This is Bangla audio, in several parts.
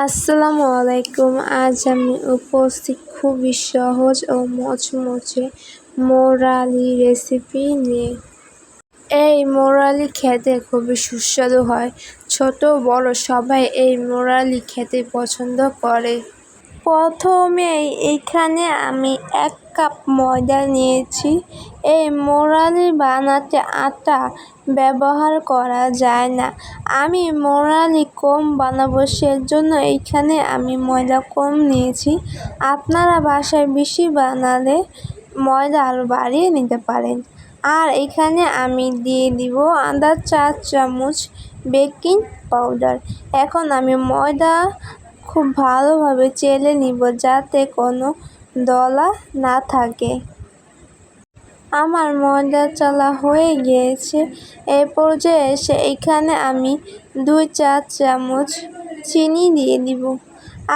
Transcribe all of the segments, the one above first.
আসসালামু আলাইকুম। আজ আমি উপস্থিত খুবই সহজ ও মচমচে মোরালি রেসিপি নিয়ে। এই মোরালি খেতে খুবই সুস্বাদু হয়। ছোট, বড় সবাই এই মোরালি খেতে পছন্দ করে। প্রথমেই এখানে আমি এক কাপ ময়দা নিয়েছি। এই মোরালি বানাতে আটা ব্যবহার করা যায় না। আমি মোরালি কম বানাবো, সেজন্য এইখানে আমি ময়দা কম নিয়েছি। আপনারা বাসায় বেশি বানালে ময়দা আরও বাড়িয়ে নিতে পারেন। আর এখানে আমি দিয়ে দিব আদা চা চামচ বেকিং পাউডার। এখন আমি ময়দা খুব ভালোভাবে চেলে নিব যাতে কোনো দলা না থাকে। আমার ময়দা চালা হয়ে গিয়েছে। এই পর্যায়ে এসে এখানে আমি দুই চা চামচ চিনি দিয়ে দিব।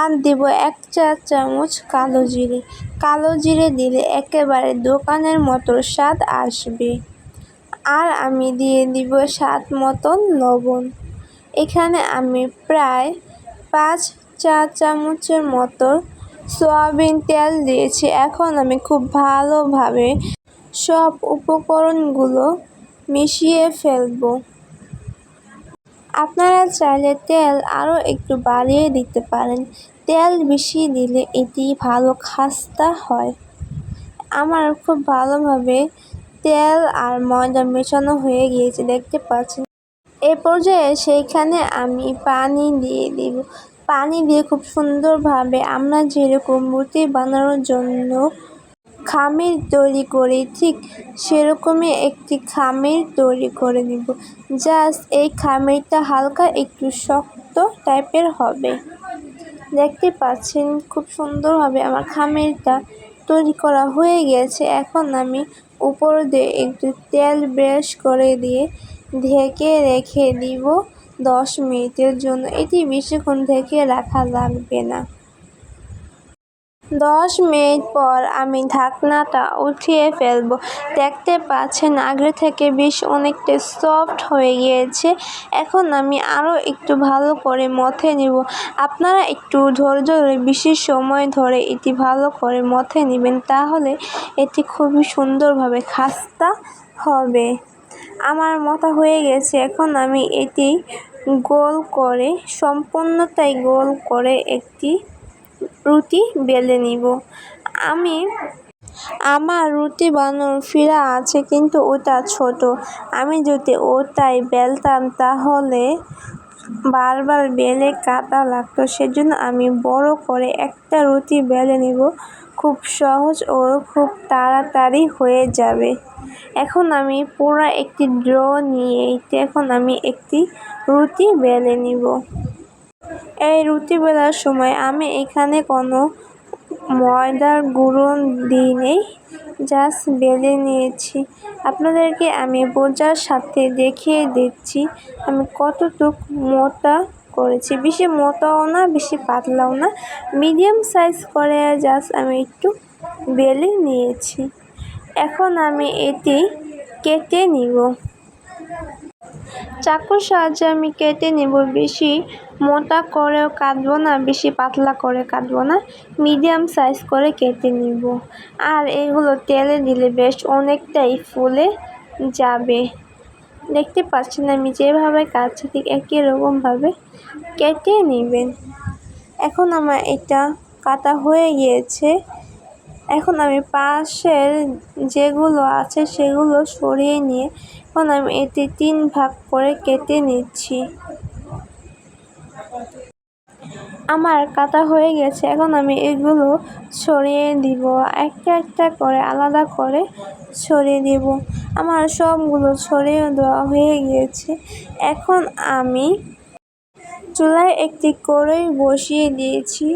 আর দিব এক চা চামচ কালো জিরে। কালো জিরে দিলে একেবারে দোকানের মতো স্বাদ আসবে। আর আমি দিয়ে দিব স্বাদ মতন লবণ। এখানে আমি প্রায় পাঁচ চা চামচের মতো সয়াবিন তেল দিয়েছি। এখন আমি খুব ভালোভাবে সব উপকরণগুলো মিশিয়ে ফেলব। আপনারা চাইলে তেল আরও একটু বাড়িয়ে দিতে পারেন। তেল বেশি দিলে এটি ভালো খাস্তা হয়। আমার খুব ভালোভাবে তেল আর ময়দা মেশানো হয়ে গিয়েছে, দেখতে পাচ্ছেন? এ পর্যায়ে সেইখানে আমি পানি দিয়ে দিব। পানি দিয়ে খুব সুন্দরভাবে আমরা যেরকম মূর্তি বানানোর জন্য খামির তৈরি করি, ঠিক সেরকমই একটি খামির তৈরি করে নিব। জাস্ট এই খামিরটা হালকা একটু শক্ত টাইপের হবে। দেখতে পাচ্ছেন খুব সুন্দরভাবে আমার খামিরটা তৈরি করা হয়ে গেছে। এখন আমি উপর দিয়ে একটু তেল ব্রাশ করে দিয়ে ঢেকে রেখে দিব। দশ মিনিটের জন্য এটি বেশিক্ষণ ঢেকে রাখা লাগবে না। দশ মিনিট পর আমি ঢাকনাটা উঠিয়ে ফেলব। দেখতে পাচ্ছেন, আগে থেকে বেশ অনেকটা সফট হয়ে গিয়েছে। এখন আমি আরও একটু ভালো করে মথে নিব। আপনারা একটু ধৈর্য ধরে বেশি সময় ধরে এটি ভালো করে মথে নেবেন, তাহলে এটি খুবই সুন্দরভাবে খাস্তা হবে। আমার মতা হয়ে গেছে। এখন আমি এটি গোল করে, সম্পূর্ণটাই গোল করে একটি রুটি বেলে নিব। আমি, আমার রুটি বানানোর ফিরা আছে কিন্তু ওটা ছোট। আমি যদি ওটাই বেলতাম তাহলে বারবার বেলে কাটা লাগতো। সেজন্য আমি বড় করে একটা রুটি বেলে নিব। খুব সহজ ও খুব তাড়াতাড়ি হয়ে যাবে। এখন আমি পুরো একটি ড্র নিয়ে এখন আমি একটি রুটি বেলে নিব। এই রুটি বেলার সময় আমি এখানে কোনো ময়দার গুঁড়ো দিই নেই, জাস্ট বেলে নিয়েছি। আপনাদেরকে আমি বোঝার সাথে দেখিয়ে দিচ্ছি আমি কতটুক মোটা করেছি। বেশি মোটাও না, বেশি পাতলাও না। মিডিয়াম সাইজ করে জাস্ট আমি একটু বেলে নিয়েছি। এখন আমি এটি কেটে নিব। চাকুর সাহায্যে আমি কেটে নেব। বেশি মোটা করেও কাটবো না, বেশি পাতলা করে কাটবো না। মিডিয়াম সাইজ করে কেটে নিব। আর এগুলো তেলে দিলে বেশ অনেকটাই ফুলে যাবে। দেখতে পাচ্ছেন আমি যেভাবে কাটছি ঠিক একই রকমভাবে কেটে নেবেন। এখন আমার এটা কাটা হয়ে গিয়েছে। এখন আমি পাশের যেগুলো আছে সেগুলো সরিয়ে নিয়ে এখন আমি এটি তিন ভাগ করে কেটে নিচ্ছি। আমার কাটা হয়ে গেছে, এখন আমি এগুলো ছড়িয়ে দিব। একটা একটা করে, আলাদা করে ছড়িয়ে দিব। আমার সবগুলো ছড়িয়ে দেওয়া হয়ে গিয়েছে এখন আমি চুলায় একটি কড়াই বসিয়ে দিয়েছি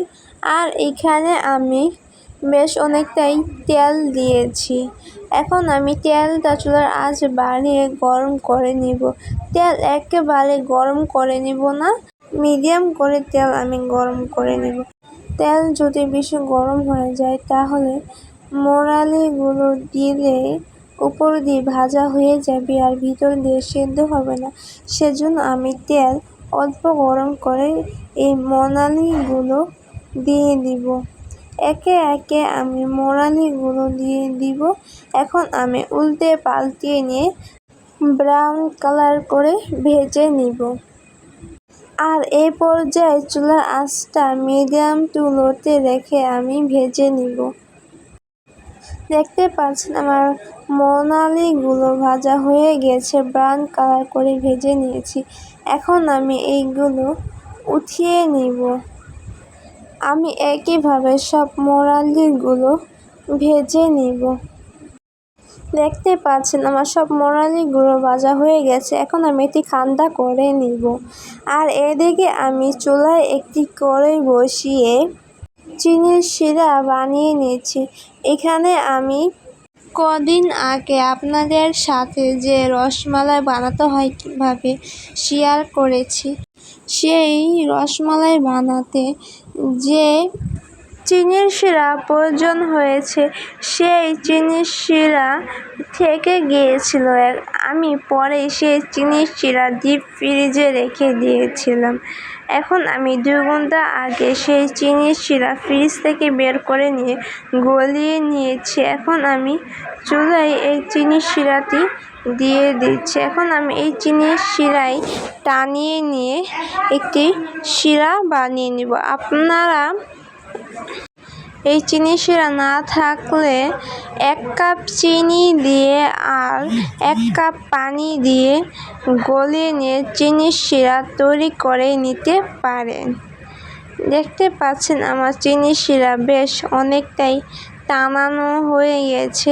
আর এখানে আমি বেশ অনেকটাই তেল দিয়েছি। এখন আমি তেলটা চুলার আঁচ বাড়িয়ে গরম করে নিব। তেল একেবারে গরম করে নিব না। মিডিয়াম করে তেল আমি গরম করে নেব। তেল যদি বেশি গরম হয়ে যায়, তাহলে মোরালিগুলো দিলে উপর দিয়ে ভাজা হয়ে যাবে আর ভিতর দিয়ে সেদ্ধ হবে না। সেজন্য আমি তেল অল্প গরম করে এই মোরালিগুলো দিয়ে দিব। একে একে আমি মোরালিগুলো দিয়ে দিব। এখন আমি উল্টে পাল্টিয়ে নিয়ে ব্রাউন কালার করে ভেজে নিব। আর এই পর্যায়ে চুলার আঁচটা মিডিয়াম টু লোতে রেখে আমি ভেজে নিব। দেখতে পাচ্ছেন আমার মোনালিগুলো ভাজা হয়ে গেছে, ব্রাউন কালার করে ভেজে নিয়েছি। এখন আমি এইগুলো উঠিয়ে নিব। আমি একইভাবে সব মোরালিগুলো ভেজে নিব। দেখতে পাচ্ছেন, আমার সব মোরালিগুলো ভাজা হয়ে গেছে। এখন আমি এটি ঠান্ডা করে নিব। আর এদিকে আমি চুলায় একটি করে বসিয়ে চিনির শিরা বানিয়ে নিয়েছি এখানে আমি কদিন আগে আপনাদের সাথে যে রসমালাই বানাতে হয় কীভাবে শেয়ার করেছি, সেই রসমালাই বানাতে যে চিনির শিরা প্রয়োজন হয়েছে। সেই চিনির শিরা থেকে গিয়েছিল। আমি পরে সেই চিনির শিরা ডিপ ফ্রিজে রেখে দিয়েছিলাম। এখন আমি দু ঘণ্টা আগে সেই চিনির শিরা ফ্রিজ থেকে বের করে নিয়ে গলিয়ে নিয়েছি। এখন আমি চুলায় এই চিনির শিরাটি দিয়ে দিচ্ছি। এখন আমি এই চিনির শিরাই টানিয়ে নিয়ে একটি শিরা বানিয়ে নিব। আপনারা এই চিনি শিরা না থাকলে এক কাপ চিনি দিয়ে আর এক কাপ পানি দিয়ে গলিয়ে নিয়ে চিনির শিরা তৈরি করে নিতে পারেন। দেখতে পাচ্ছেন আমার চিনি শিরা বেশ অনেকটাই টানানো হয়ে গেছে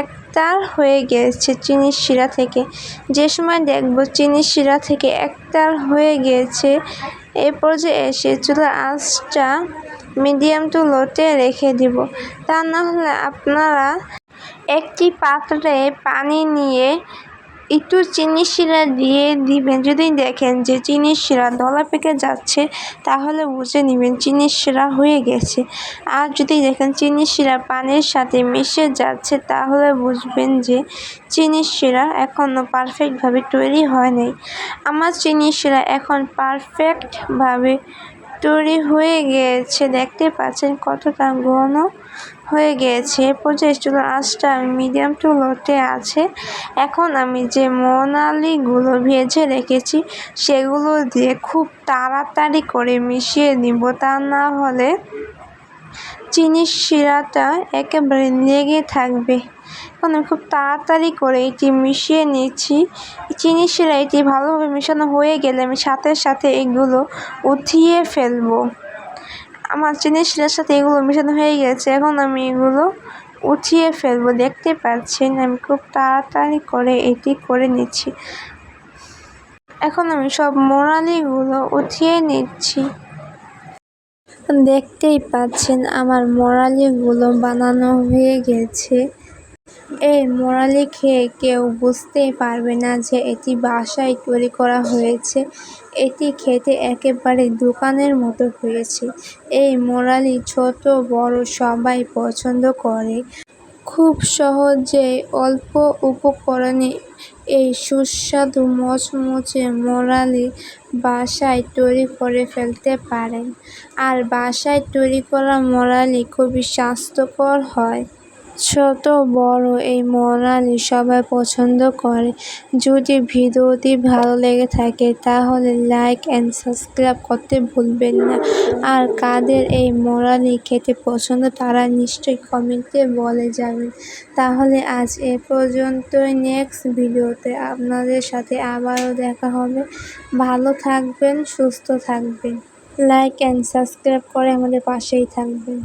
একটার হয়ে গেছে চিনির শিরা থেকে। যে সময় দেখব চিনির শিরা থেকে একটার হয়ে গেছে, এ পর্যায়ে এসে চুলার আঁচটা মিডিয়াম টু লোতে রেখে দিব। তা না হলে আপনারা একটি পাত্রে পানি নিয়ে একটু চিনি শিরা দিয়ে দিবেন। যদি দেখেন যে চিনির শিরা দলা পেকে যাচ্ছে, তাহলে বুঝে নেবেন চিনির শিরা হয়ে গেছে। আর যদি দেখেন চিনির শিরা পানির সাথে মিশে যাচ্ছে, তাহলে বুঝবেন যে চিনির শিরা এখনও পারফেক্টভাবে তৈরি হয় নাই। আমার চিনির শিরা এখন পারফেক্টভাবে তৈরি হয়ে গিয়েছে। দেখতে পাচ্ছেন কতটা ঘন হয়ে গিয়েছে। এ পর্যায়ে চুলার আঁচটা মিডিয়াম টু লোতে আছে। এখন আমি যে মোনালিগুলো ভেজে রেখেছি, সেগুলো দিয়ে খুব তাড়াতাড়ি করে মিশিয়ে নিব। তা না হলে চিনির শিরাটা একেবারে লেগে থাকবে। এখন আমি খুব তাড়াতাড়ি করে এটি মিশিয়ে নিচ্ছি। চিনি এটি ভালোভাবে মেশানো হয়ে গেলে আমি সাথে সাথে এগুলো উঠিয়ে ফেলব। আমার চিনি শিরার সাথে এগুলো মেশানো হয়ে গেছে, এখন আমি এগুলো উঠিয়ে ফেলব। দেখতে পাচ্ছেন, আমি খুব তাড়াতাড়ি করে এটি করে নিচ্ছি। এখন আমি সব মোরালিগুলো উঠিয়ে নিচ্ছি। দেখতেই পাচ্ছেন, আমার মোরালিগুলো বানানো হয়ে গেছে। এই মোরালি খেয়ে কেউ বুঝতেই পারবে না যে এটি বাসায় তৈরি করা হয়েছে। এটি খেতে একেবারে দোকানের মতো হয়েছে। এই মোরালি ছোট, বড় সবাই পছন্দ করে। খুব সহজেই অল্প উপকরণে এই সুস্বাদু মচমচে মোরালি বাসায় তৈরি করে ফেলতে পারেন। আর বাসায় তৈরি করা মোরালি খুবই স্বাস্থ্যকর হয়। ছোট, বড় এই মোনালি সবাই পছন্দ করে। যদি ভিডিওটি ভালো লেগে থাকে, তাহলে লাইক অ্যান্ড সাবস্ক্রাইব করতে ভুলবেন না। আর কাদের এই মোরালি খেতে পছন্দ, তারা নিশ্চয়ই কমেন্টে বলে যাবেন। তাহলে আজ এ পর্যন্তই। নেক্সট ভিডিওতে আপনাদের সাথে আবারও দেখা হবে। ভালো থাকবেন, সুস্থ থাকবেন। লাইক অ্যান্ড সাবস্ক্রাইব করে আমাদের পাশেই থাকবেন।